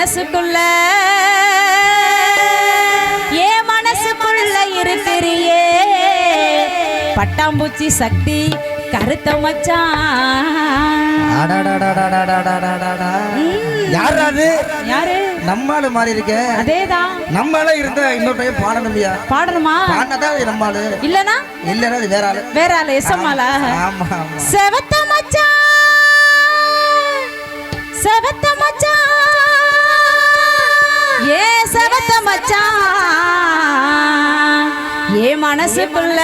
மனசுக்குள்ள. ஏ மனசுக்குள்ள இருக்கிறியே. பட்டாம்பூச்சி சக்தி கருத்த மச்சான். யாரு நம்மாளு மாறி இருக்க அதேதான் நம்மள இருந்த இன்னொரு பையன் பாடணும்யா பாடணுமா பாடினதான் அது இல்லனா இல்லனா அது வேற ஆளு வேற ஆளு எஸ்எம்ஆல ஆமா செவத்த மச்சான் செவத்த மச்சான் ஏ சவத்த மச்சான். ஏ மனசுக்குள்ள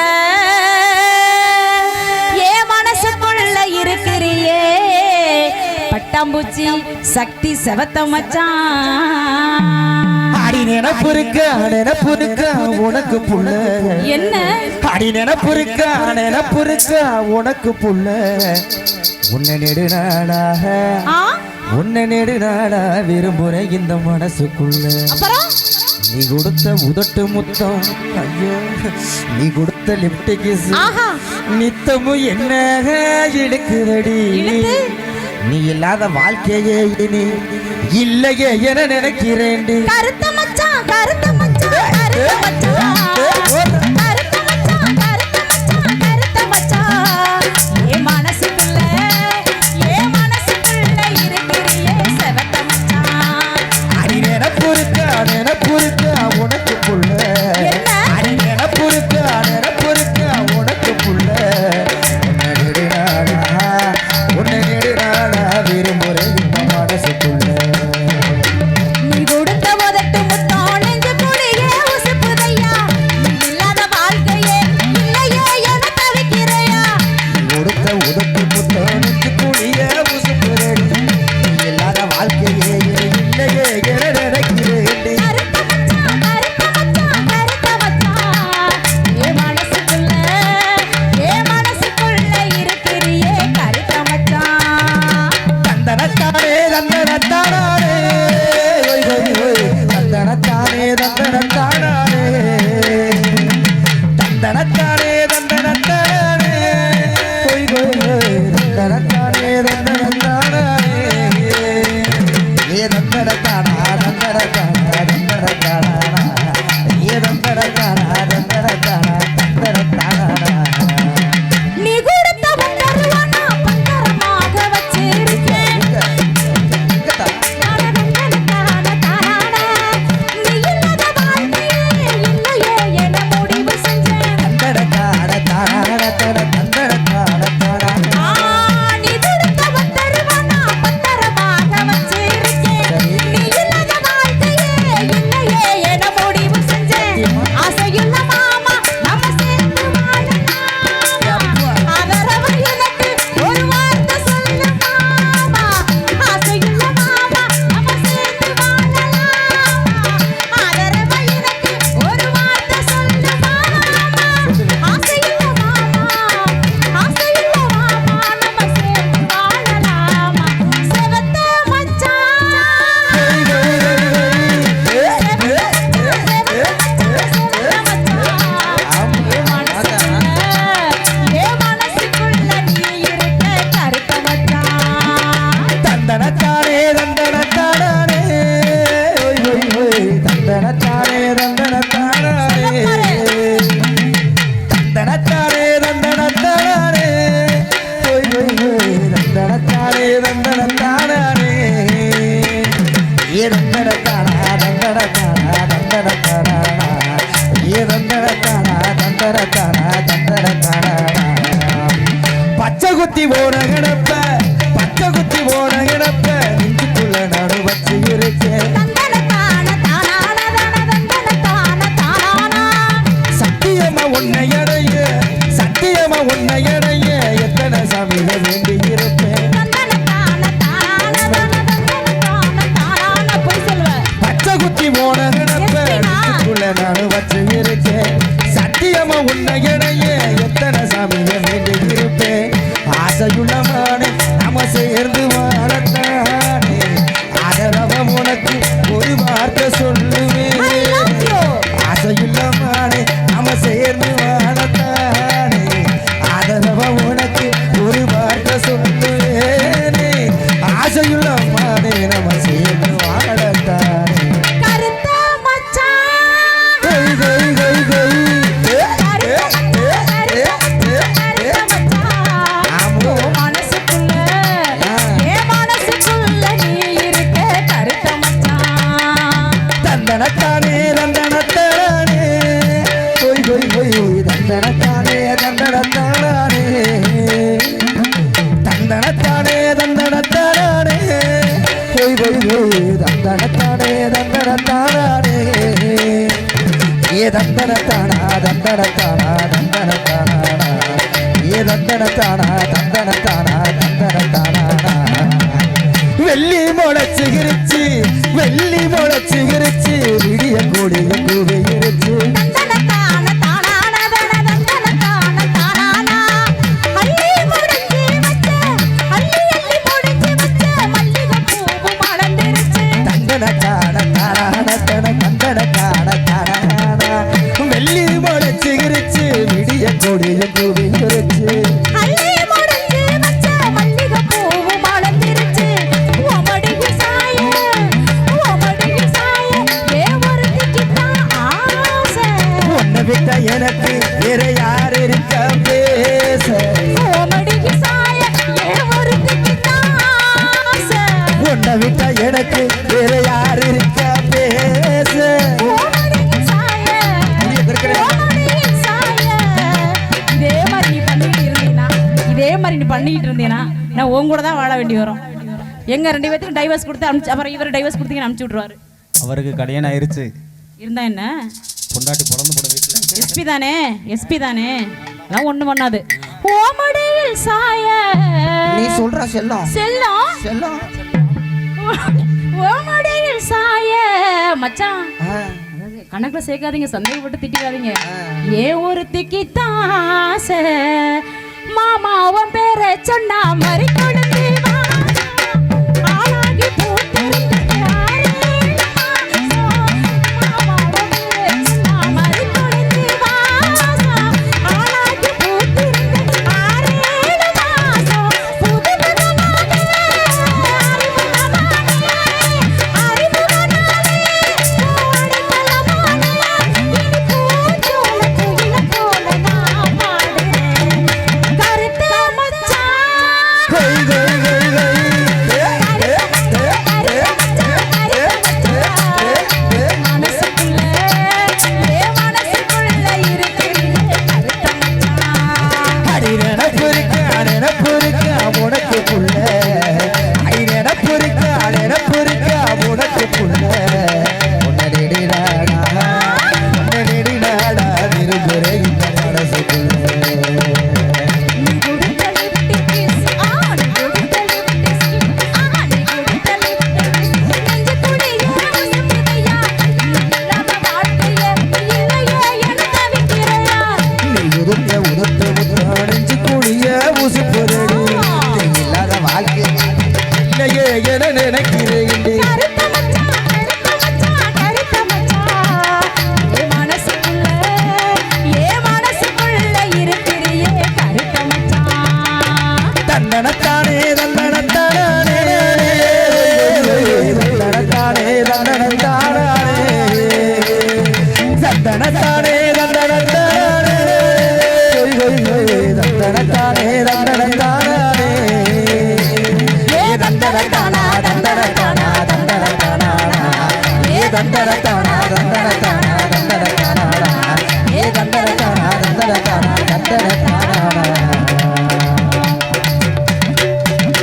ஏ மனசுக்குள்ள இருக்கிறியே. பட்டாம்பூச்சி சக்தி செவத்த மச்சான். அடி நினப்பு இருக்க நினப்பு இருக்க உனக்கு புள்ள. என்ன? அடி நினப்பு இருக்க நினப்பு இருக்க உனக்கு புள்ள. உன்னை நெடுநாளாக உன்னை நெடு நாடா விரும்புறேன் இந்த மனசுக்குள்ள நீ கொடுத்த உதட்டு முத்தம் ஐயோ நீ கொடுத்த லிப்ட் கிஸ் நித்தமும் என்ன எடுக்குதடி நீ இல்லாத வாழ்க்கையே இனி இல்லையே என நினைக்கிறேன் and I put it down. Tarara. கிடப்ப பச்சை குத்தி போன கிடப்ப que es un தந்தடத்தானே தந்தடத்தானே தந்தடத்தானே தந்தடத்தானே பொய் பொய் பொய் தந்தடத்தானே தந்தடத்தானே ஏ தந்தடத்தானா தந்தடத்தானா தந்தடத்தானா ஏ தந்தடத்தானா தந்தடத்தானா தந்தடத்தானா வெள்ளி முளைச்சு கிரிச்சு வெள்ளி முளைச்சு கிரிச்சு விடிய கூடிய கூவி இருச்சு நான் உன் கூட தான் வாழ வேண்டி வரும். எங்க ரெண்டு பேத்துக்கும் டைவர்ஸ் கொடுத்து அனுப்பிச்சு அப்புறம் இவர் டைவர்ஸ் கொடுத்தீங்கன்னு அனுப்பிச்சு விட்ருவாரு அவருக்கு கல்யாணம் ஆயிருச்சு. இருந்தா என்ன? பொண்டாட்டி பிறந்து போட வீட்டில். எஸ்பி தானே? எஸ்பி தானே? அதெல்லாம் ஒன்றும் பண்ணாது. ஓமடையில் சாய. நீ சொல்ற செல்லம். செல்லம்? செல்லம். ஓமடையில் சாய. மச்சான் கணக்குல சேர்க்காதீங்க சந்தேகப்பட்டு திட்டிக்காதீங்க ஏ ஒரு திக்கித்தாச தாச மாமாவும் பேரை சொன்னா மறி